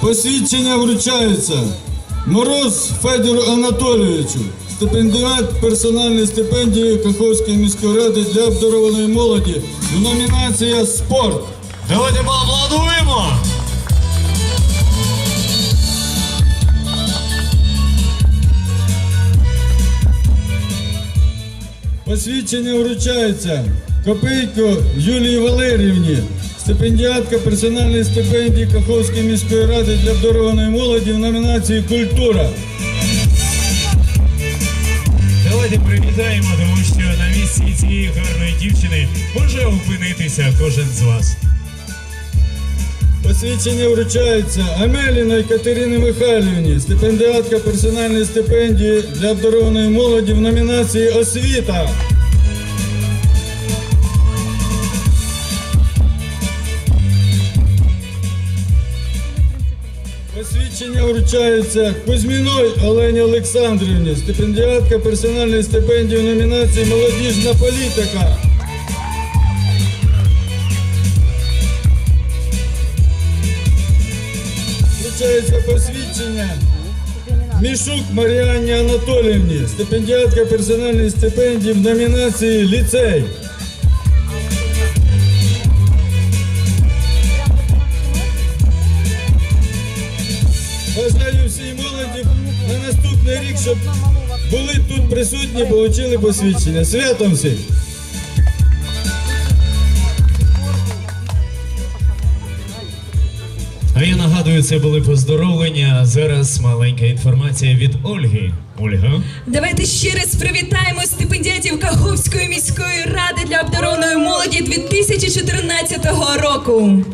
Посвідчення вручається Мороз Федору Анатолійовичу, стипендіат персональної стипендії Каховської міської ради для обдарованої молоді. в Номінація спорт. Давайте поаплодуємо! Посвідчення вручається Копийко Юлії Валеріївні, стипендіатка персональної стипендії Каховської міської ради для обдарованої молоді в номінації Культура. Давайте привітаємо, тому що на місці цієї гарної дівчини може опинитися кожен з вас. Посвідчення вручається Амеліної Катерині Михайлівні, стипендіатка персональної стипендії для обдарованої молоді в номінації Освіта. Посвідчення вручається Кузьміной Олені Олександрівні, стипендіатка персональної стипендії номінації Молодіжна політика. Вручається посвідчення Мішук Маріанні Анатоліївні, стипендіатка персональної стипендії в номінації Ліцей. Молоді на наступний рік, щоб були тут присутні, отримали посвідчення. Святом всіх! А я нагадую, це були поздоровлення. А зараз маленька інформація від Ольги. Ольга. Давайте ще раз привітаємо стипендіатів Каховської міської ради для обдарованої молоді 2014 року.